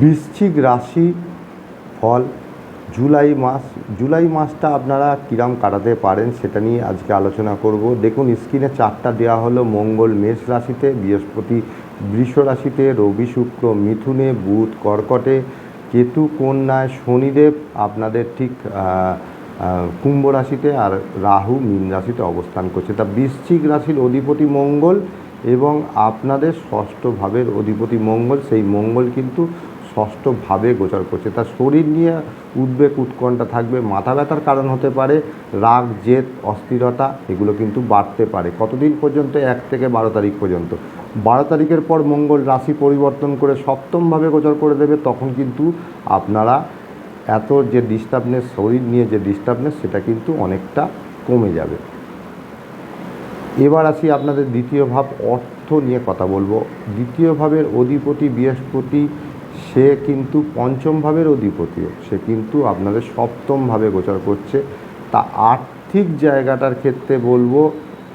বৃশ্চিক রাশি ফল, জুলাই মাস, জুলাই মাসটা আপনারা কিরাম কাটাতে পারেন সেটা নিয়ে আজকে আলোচনা করব। দেখুন স্ক্রিনে চারটা দেওয়া হলো, মঙ্গল মেষ রাশিতে, বৃহস্পতি বৃষ রাশিতে, রবি শুক্র মিথুনে, বুধ কর্কটে, কেতু কন্যায় শনিদেব, আপনাদের ঠিক কুম্ভ রাশিতে আর রাহু মীন রাশিতে অবস্থান করছে। তা বৃশ্চিক রাশির অধিপতি মঙ্গল এবং আপনাদের ষষ্ঠ ভাবের অধিপতি মঙ্গল, সেই মঙ্গল কিন্তু ষষ্ঠ ভাবে গোচর করছে। তার শরীর নিয়ে উদ্বেগ, উৎকণ্ঠা থাকবে, মাথা ব্যথার কারণ হতে পারে, রাগ, জেদ, অস্থিরতা এগুলো কিন্তু বাড়তে পারে। কতদিন পর্যন্ত? এক থেকে বারো তারিখ পর্যন্ত। বারো তারিখের পর মঙ্গল রাশি পরিবর্তন করে সপ্তমভাবে গোচর করে দেবে, তখন কিন্তু আপনারা এত যে ডিস্টার্বনেস শরীর নিয়ে যে ডিস্টার্বনেস সেটা কিন্তু অনেকটা কমে যাবে। এবার আসি আপনাদের দ্বিতীয় ভাব, অর্থ নিয়ে কথা বলব। দ্বিতীয় ভাবের অধিপতি বৃহস্পতি সে কিন্তু পঞ্চম ভাবের অধিপতিও সে কিন্তু আপনাদের সপ্তম ভাবে গোচর করছে। তা আর্থিক জায়গাটার ক্ষেত্রে বলব,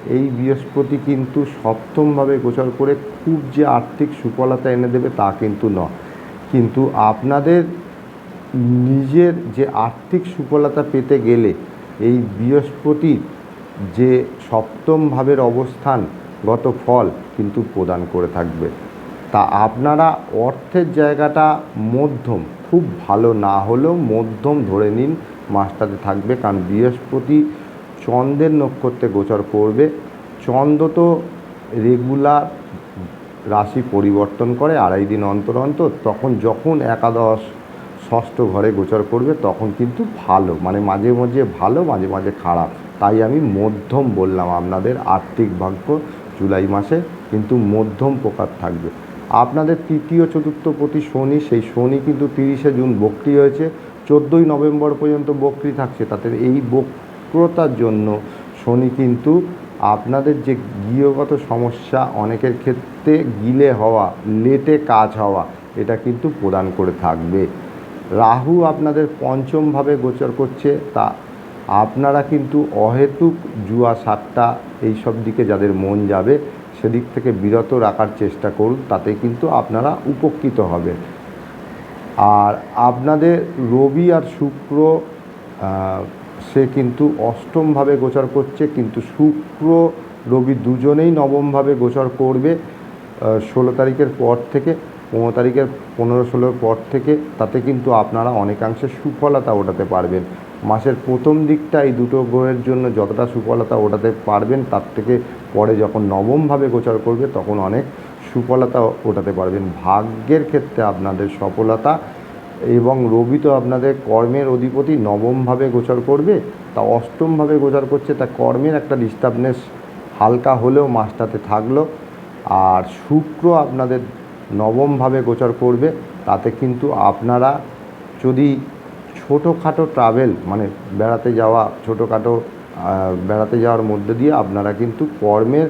এই বৃহস্পতি কিন্তু সপ্তমভাবে গোচর করে খুব যে আর্থিক সুফলতা এনে দেবে তা কিন্তু নয়। কিন্তু আপনাদের নিজের যে আর্থিক সুফলতা পেতে গেলে এই বৃহস্পতির যে সপ্তম ভাবের অবস্থান গত ফল কিন্তু প্রদান করে থাকবে। তা আপনারা অর্থের জায়গাটা মধ্যম, খুব ভালো না হলেও মধ্যম ধরে নিন মাসটাতে থাকবে। কারণ বৃহস্পতি চন্দ্রের নক্ষত্রে গোচর করবে। চন্দ্র তো রেগুলার রাশি পরিবর্তন করে আড়াই দিন অন্তর অন্তর। তখন যখন একাদশ, ষষ্ঠ ঘরে গোচর করবে, তখন কিন্তু ভালো মানে মাঝে মাঝে ভালো, মাঝে মাঝে খারাপ। তাই আমি মধ্যম বললাম আপনাদের আর্থিক ভাগ্য জুলাই মাসে, কিন্তু মধ্যম প্রকার থাকবে। আপনাদের তৃতীয় চতুর্থ প্রতি শনি, সেই শনি কিন্তু তিরিশে জুন বক্রি হয়েছে। চোদ্দোই নভেম্বর পর্যন্ত বক্রি থাকছে, তাতে এই বক্রতার জন্য শনি কিন্তু আপনাদের যে গৃহগত সমস্যা, অনেকের ক্ষেত্রে গিলে হওয়া, লেটে কাজ হওয়া, এটা কিন্তু প্রদান করে থাকবে। রাহু আপনাদের পঞ্চমভাবে গোচর করছে, তা আপনারা কিন্তু অহেতুক জুয়া সাতটা এইসব দিকে যাদের মন যাবে সেদিক থেকে বিরত রাখার চেষ্টা করুন, তাতে কিন্তু আপনারা উপকৃত হবেন। আর আপনাদের রবি আর শুক্র সে কিন্তু অষ্টমভাবে গোচর করছে, কিন্তু শুক্র রবি দুজনেই নবমভাবে গোচর করবে ষোলো তারিখের পর থেকে, পনেরো তারিখের, পনেরো ষোলোর পর থেকে, তাতে কিন্তু আপনারা অনেকাংশে সুফলতা ওঠাতে পারবেন। মাসের প্রথম দিকটা এই দুটো গ্রহের জন্য যতটা সুফলতা ওঠাতে পারবেন, তার থেকে পরে যখন নবমভাবে গোচর করবে, তখন অনেক সুফলতা ওটাতে পারবেন। ভাগ্যের ক্ষেত্রে আপনাদের সফলতা এবং রবি তো আপনাদের কর্মের অধিপতি, নবমভাবে গোচর করবে, তা অষ্টমভাবে গোচর করছে, তা কর্মের একটা ডিস্টার্বনেস হালকা হলেও মাসটাতে থাকল। আর শুক্র আপনাদের নবমভাবে গোচর করবে, তাতে কিন্তু আপনারা যদি ছোটোখাটো ট্রাভেল মানে বেড়াতে যাওয়া, ছোটোখাটো বেড়াতে যাওয়ার মধ্যে দিয়ে আপনারা কিন্তু কর্মের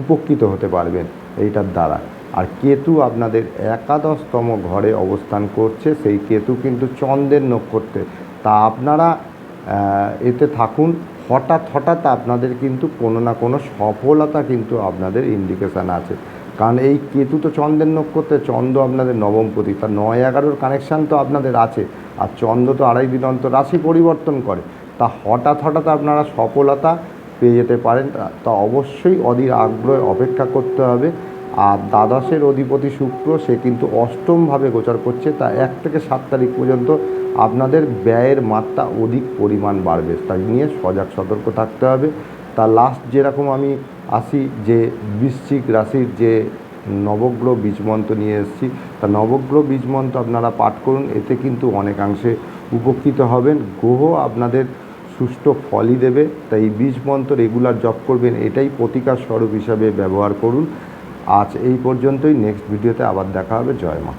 উপকৃত হতে পারবেন এইটার দ্বারা। আর কেতু আপনাদের একাদশতম ঘরে অবস্থান করছে, সেই কেতু কিন্তু চন্দ্রের নক্ষত্রে। তা আপনারা এতে থাকুন, হঠাৎ হঠাৎ আপনাদের কিন্তু কোনো না কোনো সফলতা কিন্তু আপনাদের ইন্ডিকেশান আছে। কারণ এই কেতু তো চন্দ্রের নক্ষত্রে, চন্দ্র আপনাদের নবমপতি তার নয় এগারোর কানেকশান তো আপনাদের আছে। আর চন্দ্র তো আড়াই দিন অন্তর রাশি পরিবর্তন করে। তা হঠাৎ হঠাৎ আপনারা সফলতা পেয়ে যেতে পারেন, তা- অবশ্যই অধীর আগ্রহে অপেক্ষা করতে হবে। আর দ্বাদশের অধিপতি শুক্র, সে কিন্তু অষ্টমভাবে গোচর করছে, তা এক থেকে সাত তারিখ পর্যন্ত আপনাদের ব্যয়ের মাত্রা অধিক পরিমাণ বাড়বে। তাই নিয়ে সজাগ সতর্ক থাকতে হবে। তা লাস্ট যেরকম আমি আসি যে বৃশ্চিক রাশির যে নবগ্রহ বীজমন্ত্র নিয়ে এসেছি, তা নবগ্রহ বীজমন্ত্র আপনারা পাঠ করুন, এতে কিন্তু অনেকাংশে উপকৃত হবেন। গ্রহ আপনাদের সুষ্ঠু ফলই দেবে, তাই বীজ মন্ত্র রেগুলার জপ করবেন, এটাই প্রতিকার স্বরূপ হিসাবে ব্যবহার করুন। আজ এই পর্যন্তই, নেক্সট ভিডিওতে আবার দেখা হবে, জয় মা।